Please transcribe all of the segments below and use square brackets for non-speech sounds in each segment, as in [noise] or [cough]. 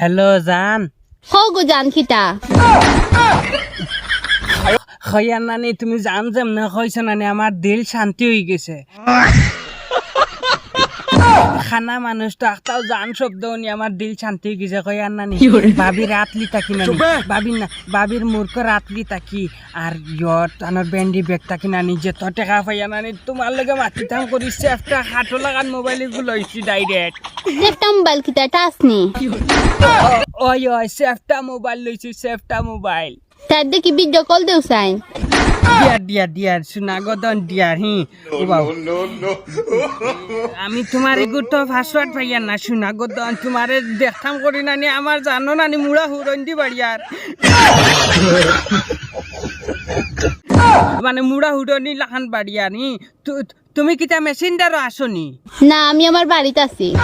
Hello জান হগো জান খিতা খয়া [laughs] নানি তুমি জান যেমন কইছো নানি আমার দিল শান্তি হয়ে গেছে। [laughs] খানা মানুষ তো একটাও জান শব্দ নি আমার দিল শান্তি হয়ে গেছে কয়া নানি বাবি রাতলি তাকি নানি বাবি না বাবির মূর্খ রাতলি তাকি আর ইয়ত আনার ব্যান্ডি ব্যাগ তাকি নানি যে তো টেকা পাইয়া নানি তোমার লগে মাতি থাম করিছে একটা হাটো লাগান মোবাইলগুলো হইছি ডাইরেক্ট সেফটা মোবাইল খিতা টাসনি ওই ওই সেফটা মোবাইল লইছি সেফটা মোবাইল তার দেখি ভিডিও কল দেও সাইন ডিয়ার ডিয়ার ডিয়ার সুনাগদন ডিয়ার হি আমি তোমার এগুলো তো পাসওয়ার্ড পাইয়া না সুনাগদন তোমারে দেখতাম করি নানি আমার জানো নানি মুড়া হুরন্দি বাড়িয়ার। মানে মুড়া হুরনি লাখান বাড়িয়ার হি তু- তুমি কিতা মেশিনদারও আসনি না আমি আমার বাড়িতে আছি। [laughs]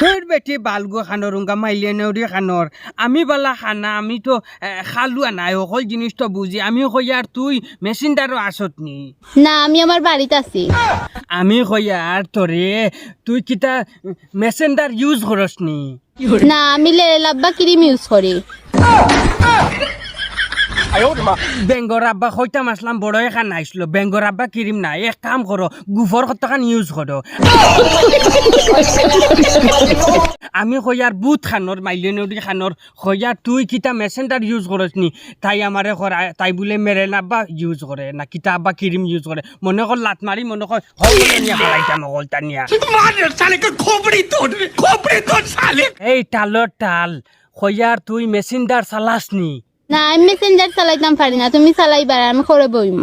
তোর বেটি বালগো খানোর উঙ্গা মাইলিয়ে নেউরি খানোর আমি বালা খানা আমি তো খালুয়া নাই অকল জিনিস তো বুঝি আমি কইয়ার তুই মেশিনদারও আসত নি? না আমি আমার বাড়িতে আছি। আমি কইয়ার তোরে তুই কিতা মেসেঞ্জার ইউজ করস নি? না আমি লেলাব্বা ক্রিম ইউজ করি। বেঙ্গর আব্বা কইতাম আসলাম বড় এখান আইসলো বেঙ্গর আব্বা কিরিম নাই? এক কাম করো গুফর কতখান ইউজ করো আমি কইয়ার বুথ খানোর মাইলিয়নরি খানোর কইয়ার তুই কিতা মেসেঞ্জার ইউজ করস নি? তাই আমারে করা তাই বলে মেরেন আব্বা ইউজ করে না কিতা আব্বা কিরিম ইউজ করে মনে কর লাত মারি মনে কর এই টালর টাল কইয়ার তুই মেশিনদার চালাস নি? না আমি মেসেঞ্জার চালাইতাম পারি না তুমি চালাইবার আমি করে বইম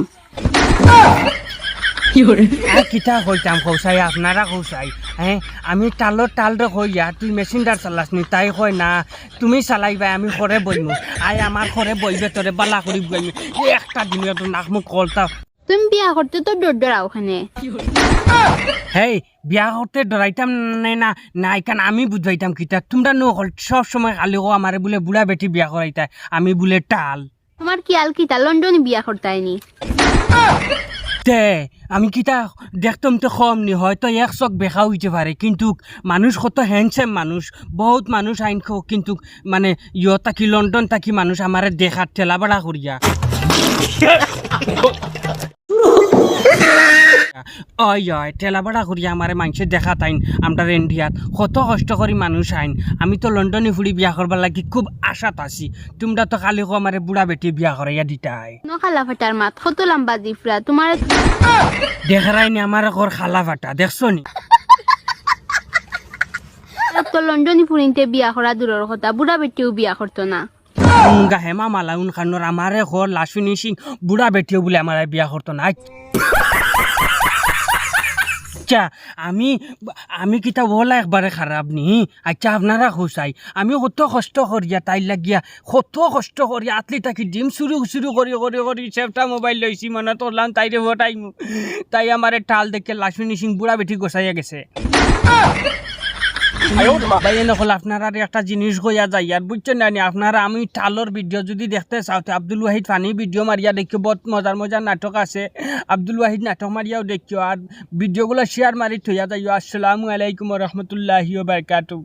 আর কিতা কইতাম কৌসাই আপনারা কৌসাই হ্যাঁ আমি টাল রে কইয়া তুই মেশিনদার চালাস নি তাই কয় না তুমি চালাইবা আমি করে বইমু আই আমার করে বইবে তোরে বালা করি বইমু একটা দিনে তো নাক মুখ কলতা। তুমি বিয়া করতে তো ডর ডরা ওখানে হেই বিয়া করতে ডরাইতাম নাই না নাই কারণ আমি বুঝবাইতাম কিতা তোমরা নো সব সময় খালি কো আমারে বলে বুড়া বেটি বিয়া করাইতা আমি বলে টাল তোমার কি আল কিতা লন্ডনে বিয়া করতে আইনি তে আমি কিতা দেখতাম তো কম নি হয়তো এক চক বেখা হইতে পারে কিন্তু মানুষ কত হ্যান্ডসাম মানুষ বহুত মানুষ আইন খো কিন্তু মানে ইয় তাকি লন্ডন তাকি মানুষ আমারে দেখার ঠেলা বাড়া করিয়া ওই ওই ঠেলা বাড়া করিয়া আমারে মানুষে দেখা তাইন আমরা ইন্ডিয়াত কত কষ্ট করি মানুষ আইন আমি তো লন্ডনে ফুড়ি বিয়া করবার লাগি খুব আশাত আছি। তোমরা তো কালি কো আমারে বুড়া বেটি বিয়া করাইয়া দিতাই নখালা ফাটার মাত কত লম্বা জিফরা তোমার দেখারাই নি আমার ঘর খালা ফাটা দেখছ নি তো লন্ডনে ফুরিনতে বিয়া করা দূরের কথা বুড়া বেটিও বিয়া করতো না। উনগা হেমা মালাউন খানোর আমারে ঘর লাসুনি সিং বুড়া বেটিও বলে আমার বিয়া করতো না। আচ্ছা আমি আমি কিতা ওলা একবারে খারাপ নি? আচ্ছা আপনারা খুশাই আমি কত কষ্ট করিয়া তাই লাগিয়া, কত কষ্ট করিয়া আতলি তাকি ডিম শুরু শুরু করি করি করি চেপটা মোবাইল লইছি মানে তোলাম তাইরে ভটাইমু তাই আমারে টাল দেখে লাসুনি সিং বুড়া বেটি গোসাইয়া গেছে। ভাই হল আপনারা একটা জিনিস কইয়া যাই আর বুঝছেন না নি, আপনারা আমি টালর ভিডিও যদি দেখতে চাও আব্দুল ওয়াহিদ ফানি ভিডিও মারিয়া দেখিও বহুত মজার মজার নাটক আছে। আব্দুল ওয়াহিদ নাটক মারিয়াও দেখিও আর ভিডিওগুলো শেয়ার মারি থইয়া যাইও। আসসালামু আলাইকুম রহমতুল্লাহি বারকাতু